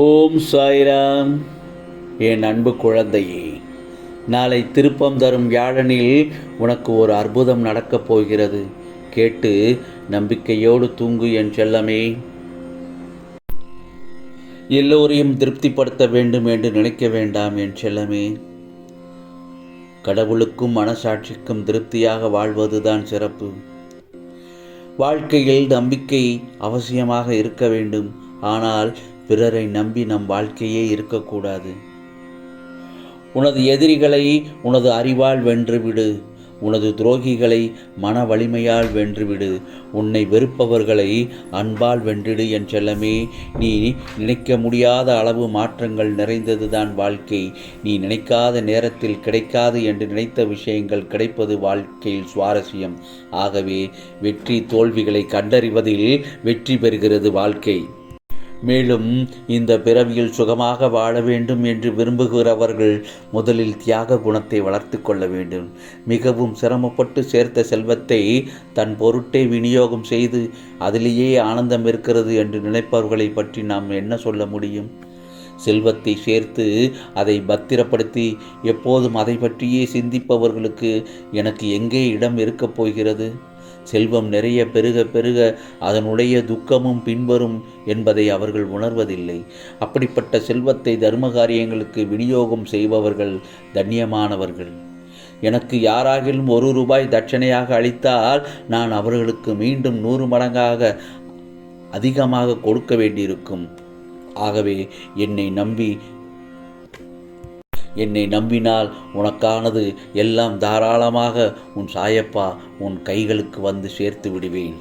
ஓம் சாய்ராம். என் அன்பு குழந்தையே நாளை திருப்பம் தரும் வியாழனில் உனக்கு ஒரு அற்புதம் நடக்கப் போகிறது. கேட்டு நம்பிக்கையோடு தூங்கு என் செல்லமே. எல்லோரையும் திருப்திப்படுத்த வேண்டும் என்று நினைக்க வேண்டாம் என் செல்லமே. கடவுளுக்கும் மனசாட்சிக்கும் திருப்தியாக வாழ்வதுதான் சிறப்பு. வாழ்க்கையில் நம்பிக்கை அவசியமாக இருக்க வேண்டும். ஆனால் பிறரை நம்பி நம் வாழ்க்கையே இருக்கக்கூடாது. உனது எதிரிகளை உனது அறிவால் வென்றுவிடு. உனது துரோகிகளை மன வலிமையால் வென்றுவிடு. உன்னை வெறுப்பவர்களை அன்பால் வென்றிடு என் செல்லமே. நீ நினைக்க முடியாத அளவு மாற்றங்கள் நிறைந்ததுதான் வாழ்க்கை. நீ நினைக்காத நேரத்தில் கிடைக்காது என்று நினைத்த விஷயங்கள் கிடைப்பது வாழ்க்கையில் சுவாரஸ்யம். ஆகவே வெற்றி தோல்விகளை கண்டறிவதில் வெற்றி பெறுகிறது வாழ்க்கை. மேலும் இந்த பிறவியில் சுகமாக வாழ வேண்டும் என்று விரும்புகிறவர்கள் முதலில் தியாக குணத்தை வளர்த்து கொள்ள வேண்டும். மிகவும் சிரமப்பட்டு சேர்த்த செல்வத்தை தன் பொருட்டே விநியோகம் செய்து அதிலேயே ஆனந்தம் இருக்கிறது என்று நினைப்பவர்களை பற்றி நாம் என்ன சொல்ல முடியும்? செல்வத்தை சேர்த்து அதை பத்திரப்படுத்தி எப்போதும் அதை பற்றியே சிந்திப்பவர்களுக்கு எனக்கு எங்கே இடம் இருக்கப் போகிறது? செல்வம் நிறைய பெருக பெருக அதனுடைய துக்கமும் பின்வரும் என்பதை அவர்கள் உணர்வதில்லை. அப்படிப்பட்ட செல்வத்தை தர்ம காரியங்களுக்கு விநியோகம் செய்பவர்கள் தன்யமானவர்கள் எனக்கு யாராகிலும் ஒரு ரூபாய் தட்சணையாக அளித்தால் நான் அவர்களுக்கு மீண்டும் நூறு மடங்காக அதிகமாக கொடுக்க வேண்டியிருக்கும். ஆகவே என்னை நம்பி என்னை நம்பினால் உனக்கானது எல்லாம் தாராளமாக உன் சாயப்பா உன் கைகளுக்கு வந்து சேர்த்து விடுவேன்.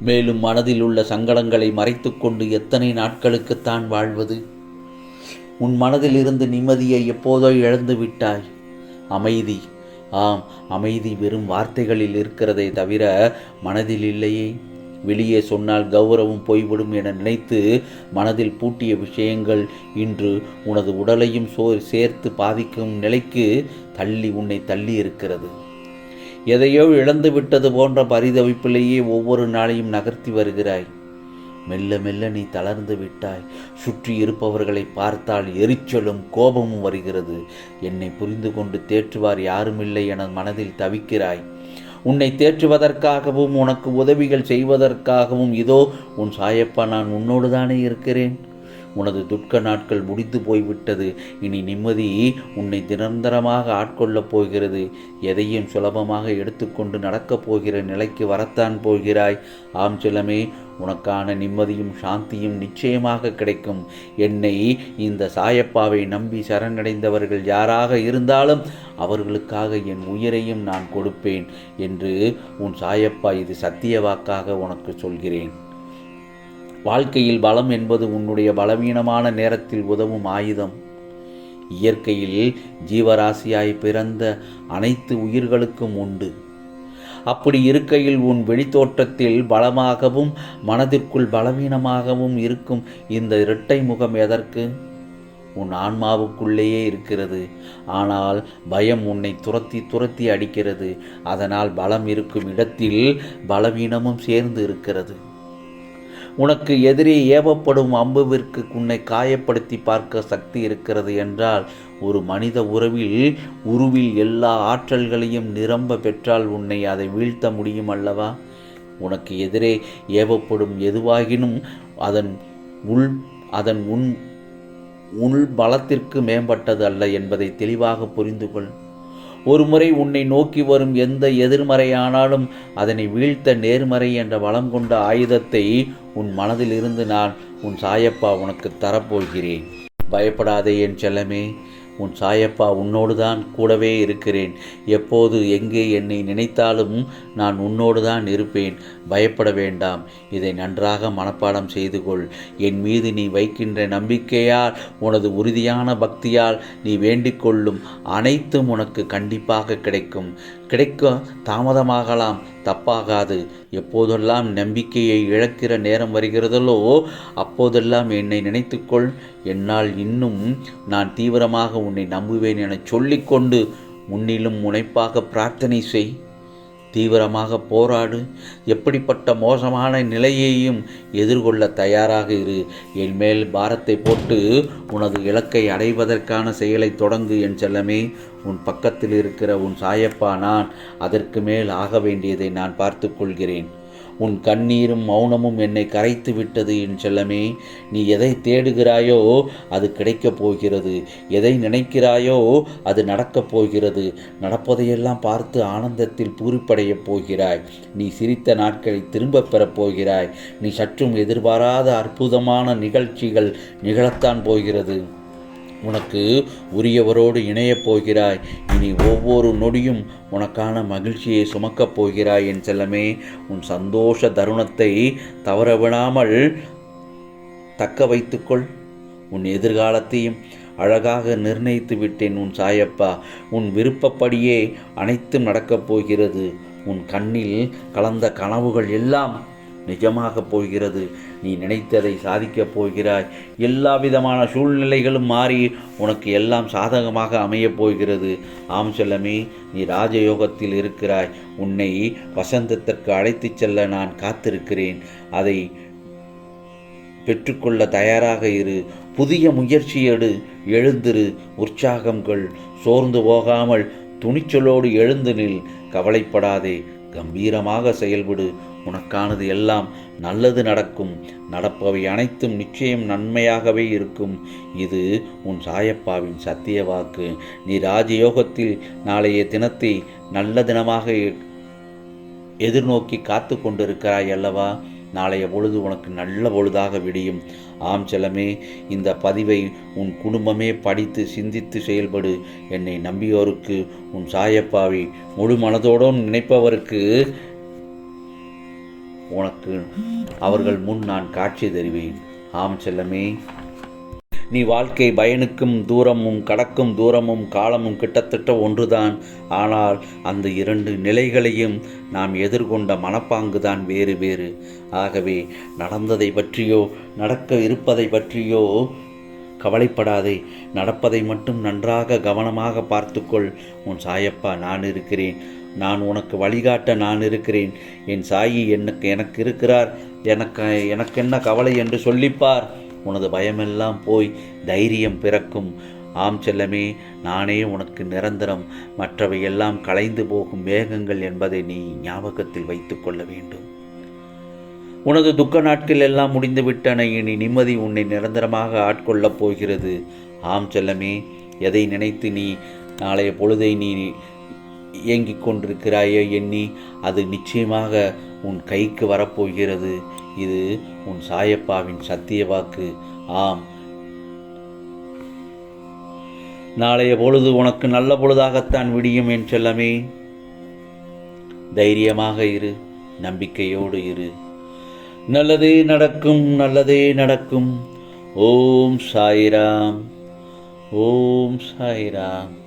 மேலும் மனதில் உள்ள சங்கடங்களை மறைத்துக்கொண்டு எத்தனை நாட்களுக்குத்தான் வாழ்வது? உன் மனதில் இருந்து நிம்மதியை எப்போதோ இழந்து விட்டாய். அமைதி. ஆம் அமைதி வெறும் வார்த்தைகளில் இருக்கிறதே தவிர மனதில் இல்லையே. வெளியே சொன்னால் கௌரவம் போய்விடும் என நினைத்து மனதில் பூட்டிய விஷயங்கள் இன்று உனது உடலையும் சோ சேர்த்து பாதிக்கும் நிலைக்கு தள்ளி உன்னை தள்ளி இருக்கிறது எதையோ இழந்து விட்டது போன்ற பரிதவிப்பிலேயே ஒவ்வொரு நாளையும் நகர்த்தி வருகிறாய். மெல்ல மெல்ல நீ தளர்ந்து விட்டாய். சுற்றி இருப்பவர்களை பார்த்தால் எரிச்சலும் கோபமும் வருகிறது. என்னை புரிந்து கொண்டு தேற்றுவார் யாருமில்லை என மனதில் தவிக்கிறாய். உன்னை தேற்றுவதற்காகவும் உனக்கு உதவிகள் செய்வதற்காகவும் இதோ உன் சாயப்பா நான் உன்னோடு தானே இருக்கிறேன். உனது துக்க நாட்கள் முடிந்து போய்விட்டது. இனி நிம்மதி உன்னை நிரந்தரமாக ஆட்கொள்ளப் போகிறது. எதையும் சுலபமாக எடுத்துக்கொண்டு நடக்கப் போகிற நிலைக்கு வரத்தான் போகிறாய். ஆம் செல்லமே உனக்கான நிம்மதியும் சாந்தியும் நிச்சயமாக கிடைக்கும். என்னை இந்த சாயப்பாவை நம்பி சரணடைந்தவர்கள் யாராக இருந்தாலும் அவர்களுக்காக என் உயிரையும் நான் கொடுப்பேன் என்று உன் சாயப்பா இது சத்திய வாக்காக உனக்கு சொல்கிறேன். வாழ்க்கையில் பலம் என்பது உன்னுடைய பலவீனமான நேரத்தில் உதவும் ஆயுதம். இயற்கையில் ஜீவராசியாய் பிறந்த அனைத்து உயிர்களுக்கும் உண்டு. அப்படி இருக்கையில் உன் வெளித்தோற்றத்தில் பலமாகவும் மனதிற்குள் பலவீனமாகவும் இருக்கும் இந்த இரட்டை முகம் எதற்கு? உன் ஆன்மாவுக்குள்ளேயே இருக்கிறது. ஆனால் பயம் உன்னை துரத்தி துரத்தி அடிக்கிறது. அதனால் பலம் இருக்கும் இடத்தில் பலவீனமும் சேர்ந்து இருக்கிறது. உனக்கு எதிரே ஏவப்படும் அம்புவிற்கு உன்னை காயப்படுத்தி பார்க்க சக்தி இருக்கிறது என்றால் ஒரு மனித உறவில் உருவில் எல்லா ஆற்றல்களையும் நிரம்ப பெற்றால் உன்னை அதை வீழ்த்த முடியும் அல்லவா? உனக்கு எதிரே ஏவப்படும் எதுவாகினும் அதன் உள் அதன் உன் உள் பலத்திற்கு மேம்பட்டது அல்ல என்பதை தெளிவாக புரிந்து கொள் ஒருமுறை உன்னை நோக்கி வரும் எந்த எதிர்மறையானாலும் அதனை வீழ்த்த நேர்மறை என்ற வளம் கொண்ட ஆயுதத்தை உன் மனதில் இருந்து நான் உன் சாயப்பா உனக்கு தரப்போகிறேன். பயப்படாதே என் செல்லமே. உன் சாயப்பா உன்னோடு தான் கூடவே இருக்கிறேன். எப்போது எங்கே என்னை நினைத்தாலும் நான் உன்னோடு தான் இருப்பேன். பயப்பட வேண்டாம். இதை நன்றாக மனப்பாடம் செய்து கொள். என் மீது நீ வைக்கின்ற நம்பிக்கையால் உனது உறுதியான பக்தியால் நீ வேண்டிக் கொள்ளும் அனைத்தும் உனக்கு கண்டிப்பாக கிடைக்கும். கிடைக்க தாமதமாகலாம். தப்பாகாது. எப்போதெல்லாம் நம்பிக்கையை இழக்கிற நேரம் வருகிறதோ அப்போதெல்லாம் என்னை நினைத்துக்கொள். என்னால் இன்னும் நான் தீவிரமாக உன்னை நம்புவேன் என சொல்லிக்கொண்டு முன்னிலும் முனைப்பாக பிரார்த்தனை செய். தீவிரமாக போராடு. எப்படிப்பட்ட மோசமான நிலையையும் எதிர்கொள்ள தயாராக இரு. என் மேல் பாரத்தை போட்டு உனது இலக்கை அடைவதற்கான செயலை தொடங்கு என் செல்லமே. உன் பக்கத்தில் இருக்கிற உன் சாயப்பா நான். அதற்கு மேல் ஆக வேண்டியதை நான் பார்த்து கொள்கிறேன். உன் கண்ணீரும் மௌனமும் என்னை கரைத்து விட்டது என் செல்லமே. நீ எதை தேடுகிறாயோ அது கிடைக்கப் போகிறது. எதை நினைக்கிறாயோ அது நடக்கப் போகிறது. நடப்பதையெல்லாம் பார்த்து ஆனந்தத்தில் பூரிப்படையப் போகிறாய். நீ சிரித்த நாட்களை திரும்பப் பெறப் போகிறாய். நீ சற்றும் எதிர்பாராத அற்புதமான நிகழ்ச்சிகள் நிகழத்தான் போகிறது. உனக்கு உரியவரோடு இணையப் போகிறாய். இனி ஒவ்வொரு நொடியும் உனக்கான மகிழ்ச்சியை சுமக்கப் போகிறாய் என் செல்லமே. உன் சந்தோஷ தருணத்தை தவறவிடாமல் தக்க வைத்துக்கொள். உன் எதிர்காலத்தையும் அழகாக நிர்ணயித்து விட்டேன் உன் சாயப்பா. உன் விருப்பப்படியே அனைத்தும் நடக்கப் போகிறது. உன் கண்ணில் கலந்த கனவுகள் எல்லாம் நிஜமாகப் போகிறது. நீ நினைத்ததை சாதிக்கப் போகிறாய். எல்லா விதமான சூழ்நிலைகளும் மாறி உனக்கு எல்லாம் சாதகமாக அமையப் போகிறது. ஆம் செல்லமே நீ ராஜயோகத்தில் இருக்கிறாய். உன்னை வசந்தத்திற்கு அழைத்துச் செல்ல நான் காத்திருக்கிறேன். அதை பெற்றுக்கொள்ள தயாராக இரு. புதிய முயற்சி எடு. எழுந்திரு. உற்சாகங்கள் சோர்ந்து போகாமல் துணிச்சலோடு எழுந்து நில். கவலைப்படாதே. கம்பீரமாக செயல்படு. உனக்கானது எல்லாம் நல்லது நடக்கும். நடப்பவை அனைத்தும் நிச்சயம் நன்மையாகவே இருக்கும். இது உன் சாயப்பாவின் சத்திய வாக்கு. நீ ராஜயோகத்தில் நாளைய தினத்தை நல்ல தினமாக எதிர்நோக்கி காத்து கொண்டிருக்கிறாய் அல்லவா? நாளைய பொழுது உனக்கு நல்ல பொழுதாக விடியும். ஆம் செல்லமே இந்த பதிவை உன் குடும்பமே படித்து சிந்தித்து செயல்படு. என்னை நம்பியோருக்கு உன் சாயப்பாவை முழு மனதோடும் நினைப்பவருக்கு உனக்கு அவர்கள் முன் நான் காட்சி தருவேன். ஆம் செல்லமே. நீ வாழ்க்கை பயனுக்கும் தூரமும் கடக்கும் தூரமும் காலமும் கிட்டத்தட்ட ஒன்றுதான். ஆனால் அந்த இரண்டு நிலைகளையும் நாம் எதிர்கொண்ட மனப்பாங்குதான் வேறு வேறு. ஆகவே நடந்ததை பற்றியோ நடக்க இருப்பதை பற்றியோ கவலைப்படாதே. நடப்பதை மட்டும் நன்றாக கவனமாக பார்த்துக்கொள். உன் சாயப்பா நான் இருக்கிறேன். நான் உனக்கு வழிகாட்ட நான் இருக்கிறேன். என் சாயி எனக்கு எனக்கு இருக்கிறார். எனக்கு எனக்கு என்ன கவலை என்று சொல்லிப்பார். உனது பயமெல்லாம் போய் தைரியம் பிறக்கும். ஆம் செல்லமே நானே உனக்கு நிரந்தரம். மற்றவை எல்லாம் கலைந்து போகும் வேகங்கள் என்பதை நீ ஞாபகத்தில் வைத்துக்கொள்ள வேண்டும். உனது துக்க நாட்கள் எல்லாம் முடிந்துவிட்டன. இனி நிம்மதி உன்னை நிரந்தரமாக ஆட்கொள்ளப் போகிறது. ஆம் செல்லமே எதை நினைத்து நீ நாளைய பொழுதை நீ இயங்கிக் கொண்டிருக்கிறாயோ எண்ணி அது நிச்சயமாக உன் கைக்கு வரப்போகிறது. இது உன் சாயப்பாவின் சத்திய வாக்கு. ஆம். நாளைய பொழுது உனக்கு நல்ல பொழுதாகத்தான் விடியும் என் செல்லமே. தைரியமாக இரு நம்பிக்கையோடு இரு. நல்லதே நடக்கும் நல்லதே நடக்கும். ஓம் சாய்ராம். ஓம் சாய்ராம்.